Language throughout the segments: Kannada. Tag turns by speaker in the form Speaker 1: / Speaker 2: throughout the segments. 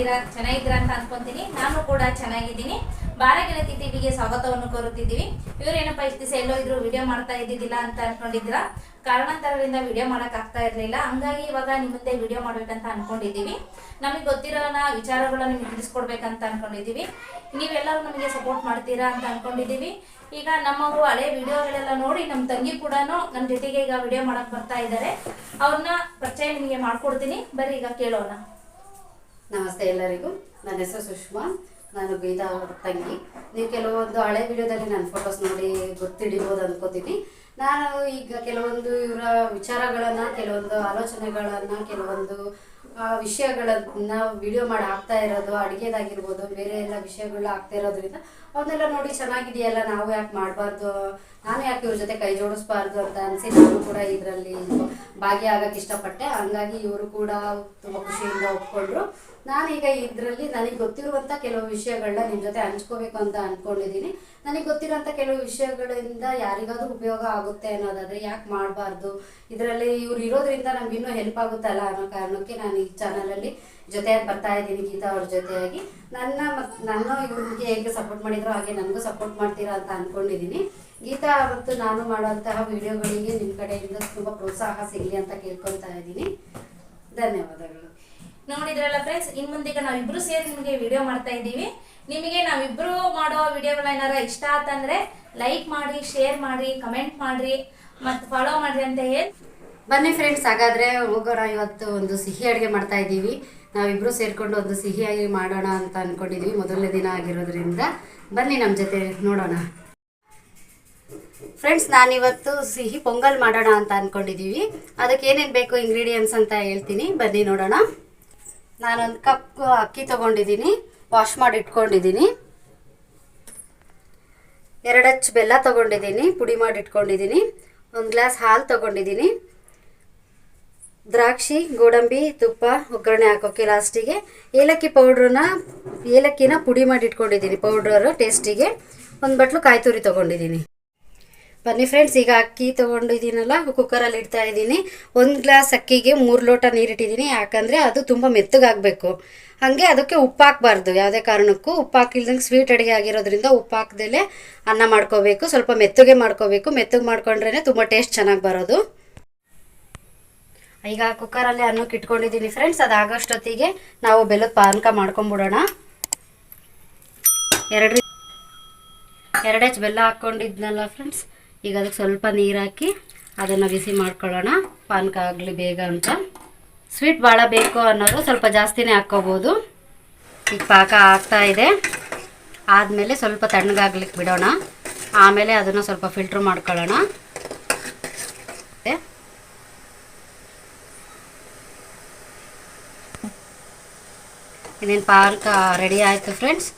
Speaker 1: ಹೇಗಿದ್ದೀರಾ ಚೆನ್ನಾಗಿದ್ದೀರಾ ಅಂತ ಅನ್ಕೊಂತೀನಿ. ನಾನು ಕೂಡ ಚೆನ್ನಾಗಿದ್ದೀನಿ. ಬಾರಗೆಳತಿ ಟಿವಿಗೆ ಸ್ವಾಗತವನ್ನು ಕೋರುತ್ತಿದ್ದೀವಿ. ಇವರೇನಪ್ಪ ಇಷ್ಟು ದಿವಸ ಎಲ್ಲೋ ಇದ್ರು ವಿಡಿಯೋ ಮಾಡ್ತಾ ಇದ್ದಿದ್ದಿಲ್ಲ ಅಂತ ಅನ್ಕೊಂಡಿದ್ದೀರಾ? ಕಾರಣಾಂತರದಿಂದ ವಿಡಿಯೋ ಮಾಡಕ್ ಇರ್ಲಿಲ್ಲ. ಹಂಗಾಗಿ ಇವಾಗ ನಿಮ್ಮ ಮುಂದೆ ವಿಡಿಯೋ ಮಾಡ್ಬೇಕಂತ ಅನ್ಕೊಂಡಿದ್ದೀವಿ. ನಮಗೆ ಗೊತ್ತಿರೋ ವಿಚಾರಗಳನ್ನು ನಿಮ್ಗೆ ತಿಳಿಸ್ಕೊಡ್ಬೇಕಂತ ಅನ್ಕೊಂಡಿದ್ದೀವಿ. ನೀವೆಲ್ಲರೂ ನಮಗೆ ಸಪೋರ್ಟ್ ಮಾಡ್ತೀರಾ ಅಂತ ಅನ್ಕೊಂಡಿದ್ದೀವಿ. ಈಗ ನಮ್ಮವು ಹಳೆ ವಿಡಿಯೋಗಳೆಲ್ಲ ನೋಡಿ ನಮ್ಮ ತಂಗಿ ಕೂಡ ನಮ್ಮ ಜೊತೆಗೆ ಈಗ ವಿಡಿಯೋ ಮಾಡಕ್ ಬರ್ತಾ ಇದ್ದಾರೆ. ಅವ್ರನ್ನ ಪರಿಚಯ ನಿಮಗೆ ಮಾಡ್ಕೊಡ್ತೀನಿ. ಬರೀ ಈಗ ಕೇಳೋಣ.
Speaker 2: ನಮಸ್ತೆ ಎಲ್ಲರಿಗೂ. ನನ್ನ ಹೆಸರು ಸುಷ್ಮಾ. ನಾನು ಗೀತಾ ಅವರ ತಂಗಿ. ನೀವು ಕೆಲವೊಂದು ಹಳೆ ವಿಡಿಯೋದಲ್ಲಿ ನನ್ನ ಫೋಟೋಸ್ ನೋಡಿ ಗೊತ್ತಿಡಿಬೋದು ಅನ್ಕೋತೀನಿ. ನಾನು ಈಗ ಕೆಲವೊಂದು ಇವರ ವಿಚಾರಗಳನ್ನು, ಕೆಲವೊಂದು ಆಲೋಚನೆಗಳನ್ನು, ಕೆಲವೊಂದು ವಿಷಯಗಳನ್ನ ವಿಡಿಯೋ ಮಾಡಿ ಹಾಕ್ತಾ ಇರೋದು, ಅಡುಗೆದಾಗಿರ್ಬೋದು, ಬೇರೆ ಎಲ್ಲ ವಿಷಯಗಳು ಆಗ್ತಾ ಇರೋದ್ರಿಂದ ಅವನ್ನೆಲ್ಲ ನೋಡಿ ಚೆನ್ನಾಗಿದೆಯಲ್ಲ, ನಾವು ಯಾಕೆ ಮಾಡಬಾರ್ದು? ನಾನು ಯಾಕೆ ಇವ್ರ ಜೊತೆ ಕೈ ಜೋಡಿಸ್ಬಾರ್ದು ಅಂತ ಅನಿಸಿ ನಾನು ಕೂಡ ಇದರಲ್ಲಿ ಭಾಗಿಯಾಗಕ್ಕೆ ಇಷ್ಟಪಟ್ಟೆ. ಹಂಗಾಗಿ ಇವರು ಕೂಡ ತುಂಬ ಖುಷಿಯಿಂದ ಒಪ್ಕೊಂಡ್ರು. ನಾನೀಗ ಇದರಲ್ಲಿ ನನಗೆ ಗೊತ್ತಿರುವಂಥ ಕೆಲವು ವಿಷಯಗಳನ್ನ ನಿಮ್ಮ ಜೊತೆ ಹಂಚ್ಕೋಬೇಕು ಅಂತ ಅಂದ್ಕೊಂಡಿದ್ದೀನಿ ನನಗೆ ಗೊತ್ತಿರೋಂಥ ಕೆಲವು ವಿಷಯಗಳಿಂದ ಯಾರಿಗಾದ್ರೂ ಉಪಯೋಗ ಆಗುತ್ತೆ ಅನ್ನೋದಾದರೆ ಯಾಕೆ ಮಾಡಬಾರ್ದು? ಇದರಲ್ಲಿ ಇವ್ರು ಇರೋದ್ರಿಂದ ನಮ್ಗೆ ಇನ್ನೂ ಹೆಲ್ಪ್ ಆಗುತ್ತಲ್ಲ ಅನ್ನೋ ಕಾರಣಕ್ಕೆ ನಾನು ಈ ಚಾನಲಲ್ಲಿ ಜೊತೆಯಾಗಿ ಬರ್ತಾ ಇದ್ದೀನಿ ಗೀತಾ ಅವ್ರ ಜೊತೆಯಾಗಿ. ನನ್ನ ಮತ್ತು ನನ್ನ ಇವ್ರಿಗೆ ಹೇಗೆ ಸಪೋರ್ಟ್ ಮಾಡಿದ್ರು ಹಾಗೆ ನನಗೂ ಸಪೋರ್ಟ್ ಮಾಡ್ತೀರಾ ಅಂತ ಅಂದ್ಕೊಂಡಿದ್ದೀನಿ ಗೀತಾ ಮತ್ತು ನಾನು ಮಾಡುವಂತಹ ವಿಡಿಯೋಗಳಿಗೆ ನಿಮ್ಮ ಕಡೆಯಿಂದ ತುಂಬ ಪ್ರೋತ್ಸಾಹ ಸಿಗಲಿ ಅಂತ ಕೇಳ್ಕೊತಾ ಇದ್ದೀನಿ. ಧನ್ಯವಾದಗಳು.
Speaker 1: ನೋಡಿದ್ರಲ್ಲ ಫ್ರೆಂಡ್ಸ್ ಇನ್ ಮುಂದೆ ನಾವಿಬ್ರು ಸೇರಿ ನಿಮಗೆ ವಿಡಿಯೋ ಮಾಡ್ತಾ ಇದ್ದೀವಿ. ನಿಮಗೆ ನಾವಿಬ್ರು ಮಾಡೋ ವಿಡಿಯೋಗಳ ಏನಾರ ಇಷ್ಟ ಆತಂದ್ರೆ ಲೈಕ್ ಮಾಡಿ ಶೇರ್ ಮಾಡಿ ಕಮೆಂಟ್ ಮಾಡ್ರಿ, ಮತ್ತು ಫಾಲೋ ಮಾಡ್ರಿ ಅಂತ ಹೇಳಿ.
Speaker 2: ಬನ್ನಿ ಫ್ರೆಂಡ್ಸ್ ಹಾಗಾದ್ರೆ ಹೋಗೋಣ ಇವತ್ತು ಒಂದು ಸಿಹಿ ಅಡುಗೆ ಮಾಡ್ತಾ ಇದ್ದೀವಿ. ನಾವಿಬ್ರು ಸೇರಿಕೊಂಡು ಒಂದು ಸಿಹಿಯಾಗಿ ಮಾಡೋಣ ಅಂತ ಅನ್ಕೊಂಡಿದೀವಿ, ಮೊದಲನೇ ದಿನ ಆಗಿರೋದ್ರಿಂದ. ಬನ್ನಿ ನಮ್ಮ ಜೊತೆ ನೋಡೋಣ. ಫ್ರೆಂಡ್ಸ್ ನಾನಿವತ್ತು ಸಿಹಿ ಪೊಂಗಲ್ ಮಾಡೋಣ ಅಂತ ಅಂದ್ಕೊಂಡಿದ್ದೀವಿ ಅದಕ್ಕೆ ಏನೇನು ಬೇಕು ಇಂಗ್ರೀಡಿಯೆಂಟ್ಸ್ ಅಂತ ಹೇಳ್ತೀನಿ. ಬನ್ನಿ ನೋಡೋಣ. ನಾನೊಂದು ಕಪ್ ಅಕ್ಕಿ ತಗೊಂಡಿದ್ದೀನಿ. ವಾಶ್ ಮಾಡಿ ಇಟ್ಕೊಂಡಿದ್ದೀನಿ. ಎರಡಚ್ಚು ಬೆಲ್ಲ ತೊಗೊಂಡಿದ್ದೀನಿ. ಪುಡಿ ಮಾಡಿ ಇಟ್ಕೊಂಡಿದ್ದೀನಿ. ಒಂದು ಗ್ಲಾಸ್ ಹಾಲು ತೊಗೊಂಡಿದ್ದೀನಿ. ದ್ರಾಕ್ಷಿ, ಗೋಡಂಬಿ, ತುಪ್ಪ, ಒಗ್ಗರಣೆ ಹಾಕೋಕ್ಕೆ ಲಾಸ್ಟಿಗೆ ಏಲಕ್ಕಿ ಪೌಡ್ರನ್ನ ಏಲಕ್ಕಿನ ಪುಡಿ ಮಾಡಿ ಇಟ್ಕೊಂಡಿದ್ದೀನಿ ಪೌಡ್ರು ಟೇಸ್ಟಿಗೆ ಒಂದು ಬಟ್ಲು ಕಾಯಿ ತುರಿ ತೊಗೊಂಡಿದ್ದೀನಿ. ಬನ್ನಿ ಫ್ರೆಂಡ್ಸ್ ಈಗ ಅಕ್ಕಿ ತೊಗೊಂಡಿದ್ದೀನಲ್ಲ ಕುಕ್ಕರಲ್ಲಿ ಇಡ್ತಾ ಇದ್ದೀನಿ. ಒಂದು ಗ್ಲಾಸ್ ಅಕ್ಕಿಗೆ ಮೂರು ಲೋಟ ನೀರಿಟ್ಟಿದ್ದೀನಿ ಯಾಕಂದರೆ ಅದು ತುಂಬ ಮೆತ್ತಗಾಗಬೇಕು. ಹಾಗೆ ಅದಕ್ಕೆ ಉಪ್ಪು ಹಾಕಬಾರ್ದು. ಯಾವುದೇ ಕಾರಣಕ್ಕೂ ಉಪ್ಪು ಹಾಕಿಲ್ದಂಗೆ ಸ್ವೀಟ್ ಅಡುಗೆ ಆಗಿರೋದ್ರಿಂದ ಉಪ್ಪು ಹಾಕ್ದಲೇ ಅನ್ನ ಮಾಡ್ಕೋಬೇಕು. ಸ್ವಲ್ಪ ಮೆತ್ತಗೆ ಮಾಡ್ಕೋಬೇಕು. ಮೆತ್ತಗೆ ಮಾಡ್ಕೊಂಡ್ರೇ ತುಂಬ ಟೇಸ್ಟ್ ಚೆನ್ನಾಗಿ ಬರೋದು. ಈಗ ಕುಕ್ಕರಲ್ಲಿ ಅನ್ನಕ್ಕೆ ಇಟ್ಕೊಂಡಿದ್ದೀನಿ ಫ್ರೆಂಡ್ಸ್ ಅದಾಗೋಷ್ಟೊತ್ತಿಗೆ ನಾವು ಬೆಲ್ಲದ ಪಾನಕ ಮಾಡ್ಕೊಂಬಿಡೋಣ. ಎರಡು ಎರಡೆಚ್ ಬೆಲ್ಲ ಹಾಕ್ಕೊಂಡಿದ್ನಲ್ಲ ಫ್ರೆಂಡ್ಸ್ ಈಗ ಅದಕ್ಕೆ ಸ್ವಲ್ಪ ನೀರು ಹಾಕಿ ಅದನ್ನು ಬಿಸಿ ಮಾಡ್ಕೊಳ್ಳೋಣ. ಪಾನಕ ಆಗಲಿ ಬೇಗ ಅಂತ. ಸ್ವೀಟ್ ಭಾಳ ಬೇಕು ಅನ್ನೋರು ಸ್ವಲ್ಪ ಜಾಸ್ತಿನೇ ಹಾಕ್ಕೋಬೋದು. ಈಗ ಪಾಕ ಆಗ್ತಾ ಇದೆ. ಆದಮೇಲೆ ಸ್ವಲ್ಪ ತಣ್ಣಗಾಗ್ಲಿಕ್ಕೆ ಬಿಡೋಣ. ಆಮೇಲೆ ಅದನ್ನು ಸ್ವಲ್ಪ ಫಿಲ್ಟ್ರ್ ಮಾಡ್ಕೊಳ್ಳೋಣ. ಇನ್ನೇನು ಪಾಕ ರೆಡಿ ಆಯಿತು ಫ್ರೆಂಡ್ಸ್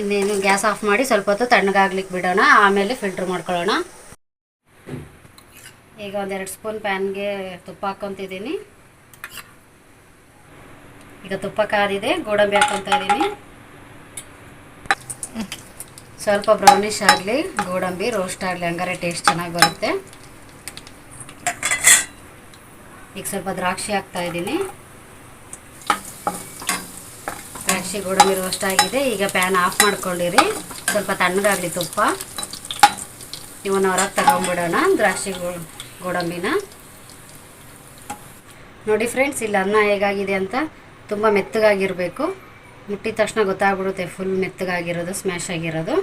Speaker 2: ಇನ್ನೇನು ಗ್ಯಾಸ್ ಆಫ್ ಮಾಡಿ ಸ್ವಲ್ಪ ಹೊತ್ತು ತಣ್ಣಗಾಗ್ಲಿಕ್ಕೆ ಬಿಡೋಣ. ಆಮೇಲೆ ಫಿಲ್ಟ್ರ್ ಮಾಡ್ಕೊಳ್ಳೋಣ. ಈಗ ಒಂದೆರಡು ಸ್ಪೂನ್ ಪ್ಯಾನ್ಗೆ ತುಪ್ಪ ಹಾಕ್ಕೊತಿದ್ದೀನಿ ಈಗ ತುಪ್ಪ ಕಾದಿದೆ, ಗೋಡಂಬಿ ಹಾಕ್ಕೊತಾ ಇದ್ದೀನಿ. ಸ್ವಲ್ಪ ಬ್ರೌನಿಶ್ ಆಗಲಿ, ಗೋಡಂಬಿ ರೋಸ್ಟ್ ಆಗಲಿ, ಹಂಗಾರೆ ಟೇಸ್ಟ್ ಚೆನ್ನಾಗಿ ಬರುತ್ತೆ. ಈಗ ಸ್ವಲ್ಪ ದ್ರಾಕ್ಷಿ ಹಾಕ್ತಾ ಇದ್ದೀನಿ. ದ್ರಾಕ್ಷಿ, ಗೋಡಂಬಿ ರೋಸ್ಟ್ ಆಗಿದೆ. ಈಗ ಪ್ಯಾನ್ ಆಫ್ ಮಾಡ್ಕೊಂಡಿರಿ. ಸ್ವಲ್ಪ ತಣ್ಣಗಾಗಲಿ ತುಪ್ಪ. ಇವನ್ನ ಹೊರಗೆ ತಗೊಂಬಿಡೋಣ. ದ್ರಾಕ್ಷಿ ಗೋ- ಗೋಡಂಬಿನ. ನೋಡಿ ಫ್ರೆಂಡ್ಸ್, ಇಲ್ಲಿ ಅನ್ನ ಹೇಗಾಗಿದೆ ಅಂತ ತುಂಬ ಮೆತ್ತಗಾಗಿರಬೇಕು. ಮುಟ್ಟಿದ ತಕ್ಷಣ ಗೊತ್ತಾಗ್ಬಿಡುತ್ತೆ ಫುಲ್ ಮೆತ್ತಗಾಗಿರೋದು ಸ್ಮ್ಯಾಶ್ ಆಗಿರೋದು.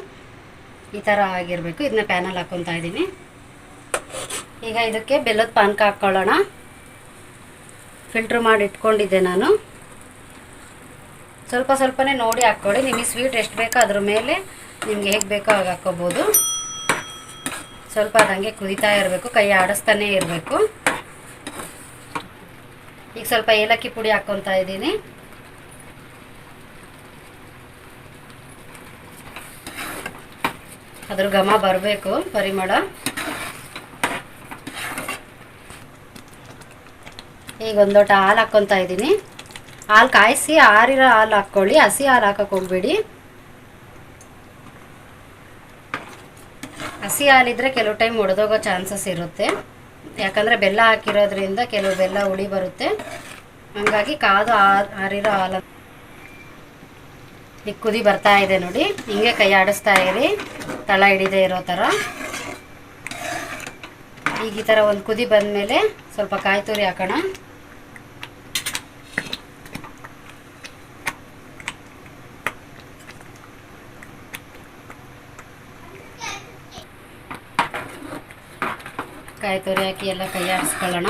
Speaker 2: ಈ ಥರ ಆಗಿರಬೇಕು. ಇದನ್ನ ಪ್ಯಾನಲ್ಲಿ ಹಾಕ್ಕೊತಾ ಇದ್ದೀನಿ. ಈಗ ಇದಕ್ಕೆ ಬೆಲ್ಲದ ಪಾನಕ ಹಾಕ್ಕೊಳ್ಳೋಣ ಫಿಲ್ಟ್ರ್ ಮಾಡಿ ಇಟ್ಕೊಂಡಿದ್ದೆ ನಾನು. ಸ್ವಲ್ಪ ಸ್ವಲ್ಪನೇ ನೋಡಿ ಹಾಕ್ಕೊಳ್ಳಿ. ನಿಮಗೆ ಸ್ವೀಟ್ ಎಷ್ಟು ಬೇಕೋ ಅದ್ರ ಮೇಲೆ ನಿಮ್ಗೆ ಹೇಗೆ ಬೇಕೋ ಹಾಗೆ ಹಾಕ್ಕೋಬೋದು. ಸ್ವಲ್ಪ ಅದಂಗೆ ಕುದಿತಾ ಇರಬೇಕು, ಕೈ ಆಡಿಸ್ತಾನೆ ಇರಬೇಕು. ಈಗ ಸ್ವಲ್ಪ ಏಲಕ್ಕಿ ಪುಡಿ ಹಾಕ್ಕೊತಾ ಇದ್ದೀನಿ. ಅದ್ರ ಘಮ ಬರಬೇಕು, ಪರಿಮಳ. ಈಗ ಒಂದು ಲೋಟ ಹಾಲು ಹಾಕ್ಕೊತಾ ಇದ್ದೀನಿ. ಹಾಲು ಕಾಯಿಸಿ, ಆರಿರೋ ಹಾಲು ಹಾಕ್ಕೊಳ್ಳಿ ಹಸಿ ಹಾಲು ಹಾಕಕ್ಕೆ ಹೋಗ್ಬೇಡಿ. ಹಸಿ ಹಾಲಿದ್ರೆ ಕೆಲವು ಟೈಮ್ ಒಡೆದೋಗೋ ಚಾನ್ಸಸ್ ಇರುತ್ತೆ. ಯಾಕಂದರೆ ಬೆಲ್ಲ ಹಾಕಿರೋದ್ರಿಂದ ಕೆಲವು ಬೆಲ್ಲ ಹುಳಿ ಬರುತ್ತೆ. ಹಾಗಾಗಿ ಕಾದು ಆರಿರೋ ಹಾಲು ಈಗ ಕುದಿ ಬರ್ತಾ ಇದೆ ನೋಡಿ. ಹಿಂಗೆ ಕೈ ಆಡಿಸ್ತಾ ಇರಿ. ತಳ ಹಿಡಿದೇ ಇರೋ ಥರ ಈಗ ಈ ಥರ ಒಂದು ಕುದಿ ಬಂದಮೇಲೆ ಸ್ವಲ್ಪ ಕಾಯಿ ತುರಿ ಹಾಕೋಣ. ಕಾಯಿ ತುರಿ ಹಾಕಿ ಎಲ್ಲ ಕೈ ಆಡಿಸ್ಕೊಳ್ಳೋಣ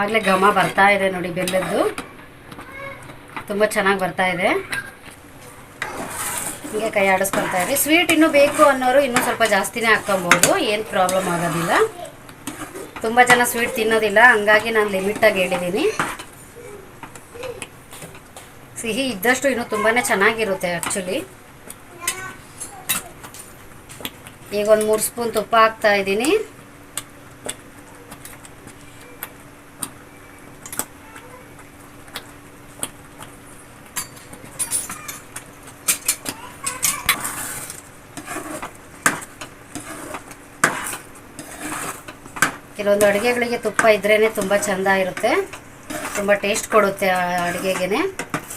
Speaker 2: ಆಗಲೇ ಘಮ ಬರ್ತಾ ಇದೆ ನೋಡಿ ಬೆಲ್ಲದ್ದು. ತುಂಬ ಚೆನ್ನಾಗಿ ಬರ್ತಾ ಇದೆ. ಹಿಂಗೆ ಕೈ ಆಡಿಸ್ಕೊಳ್ತಾ ಇರಿ. ಸ್ವೀಟ್ ಇನ್ನೂ ಬೇಕು ಅನ್ನೋರು ಇನ್ನೂ ಸ್ವಲ್ಪ ಜಾಸ್ತಿನೇ ಹಾಕ್ಕೊಬೋದು. ಏನು ಪ್ರಾಬ್ಲಮ್ ಆಗೋದಿಲ್ಲ. ತುಂಬ ಜನ ಸ್ವೀಟ್ ತಿನ್ನೋದಿಲ್ಲ. ಹಂಗಾಗಿ ನಾನು ಲಿಮಿಟಾಗಿ ಹೇಳಿದ್ದೀನಿ ಸಿಹಿ ಇದ್ದಷ್ಟು ಇನ್ನೂ ತುಂಬಾ ಚೆನ್ನಾಗಿರುತ್ತೆ ಆ್ಯಕ್ಚುಲಿ ಈಗ ಒಂದು ಮೂರು ಸ್ಪೂನ್ ತುಪ್ಪ ಹಾಕ್ತಾ ಇದ್ದೀನಿ. ಕೆಲವೊಂದು ಅಡುಗೆಗಳಿಗೆ ತುಪ್ಪ ಇದ್ರೇ ತುಂಬ ಚೆಂದ ಇರುತ್ತೆ. ತುಂಬ ಟೇಸ್ಟ್ ಕೊಡುತ್ತೆ ಆ ಅಡುಗೆಗೆ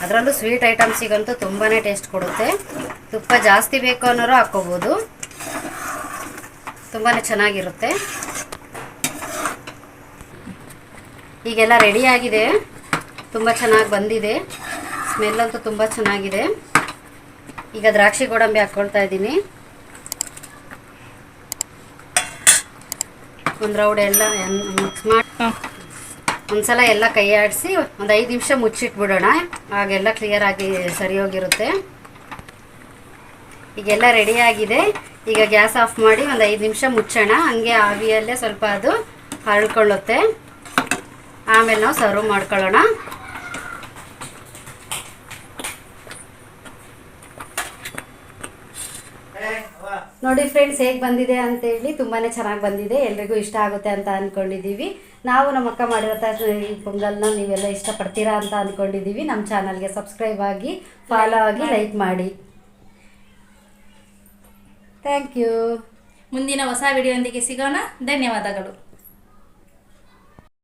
Speaker 2: ಅದರಲ್ಲೂ ಸ್ವೀಟ್ ಐಟಮ್ಸಿಗಂತೂ ತುಂಬಾ ಟೇಸ್ಟ್ ಕೊಡುತ್ತೆ. ತುಪ್ಪ ಜಾಸ್ತಿ ಬೇಕು ಅನ್ನೋರು ಹಾಕ್ಕೋಬೋದು. ತುಂಬಾ ಚೆನ್ನಾಗಿರುತ್ತೆ. ಈಗೆಲ್ಲ ರೆಡಿಯಾಗಿದೆ ತುಂಬ ಚೆನ್ನಾಗಿ ಬಂದಿದೆ. ಸ್ಮೆಲ್ ಅಂತೂ ತುಂಬ ಚೆನ್ನಾಗಿದೆ. ಈಗ ದ್ರಾಕ್ಷಿ ಗೋಡಂಬಿ ಹಾಕ್ಕೊಳ್ತಾ ಇದ್ದೀನಿ. ಒಂದು ರೌಡ್ ಎಲ್ಲ ಮಿಕ್ಸ್ ಮಾಡಿ ಒಂದ್ಸಲ ಎಲ್ಲ ಕೈ ಆಡಿಸಿ ಒಂದು ಐದು ನಿಮಿಷ ಮುಚ್ಚಿಟ್ಬಿಡೋಣ. ಆಗೆಲ್ಲ ಕ್ಲಿಯರ್ ಆಗಿ ಸರಿ ಹೋಗಿರುತ್ತೆ ಈಗೆಲ್ಲ ರೆಡಿಯಾಗಿದೆ ಆಗಿದೆ. ಈಗ ಗ್ಯಾಸ್ ಆಫ್ ಮಾಡಿ ಒಂದು ಐದು ನಿಮಿಷ ಮುಚ್ಚೋಣ. ಹಂಗೆ ಆವಿಯಲ್ಲೇ ಸ್ವಲ್ಪ ಅದು ಹರಳ್ಕೊಳ್ಳುತ್ತೆ ಆಮೇಲೆ ನಾವು ಸರ್ವ್ ಮಾಡ್ಕೊಳ್ಳೋಣ. ನೋಡಿ ಫ್ರೆಂಡ್ಸ್, ಹೇಗೆ ಬಂದಿದೆ ಅಂತೇಳಿ ತುಂಬಾ ಚೆನ್ನಾಗಿ ಬಂದಿದೆ. ಎಲ್ರಿಗೂ ಇಷ್ಟ ಆಗುತ್ತೆ ಅಂತ ಅಂದ್ಕೊಂಡಿದ್ದೀವಿ ನಾವು ನಮ್ಮ ಅಕ್ಕ ಮಾಡಿರೋ ಈ ಪೊಂಗಲ್ನ ನೀವೆಲ್ಲ ಇಷ್ಟಪಡ್ತೀರಾ ಅಂತ ಅಂದ್ಕೊಂಡಿದ್ದೀವಿ ನಮ್ಮ ಚಾನಲ್ಗೆ ಸಬ್ಸ್ಕ್ರೈಬ್ ಆಗಿ, ಫಾಲೋ ಆಗಿ, ಲೈಕ್ ಮಾಡಿ. ಥ್ಯಾಂಕ್ ಯು
Speaker 1: ಮುಂದಿನ ಹೊಸ ವಿಡಿಯೋಂದಿಗೆ ಸಿಗೋಣ. ಧನ್ಯವಾದಗಳು.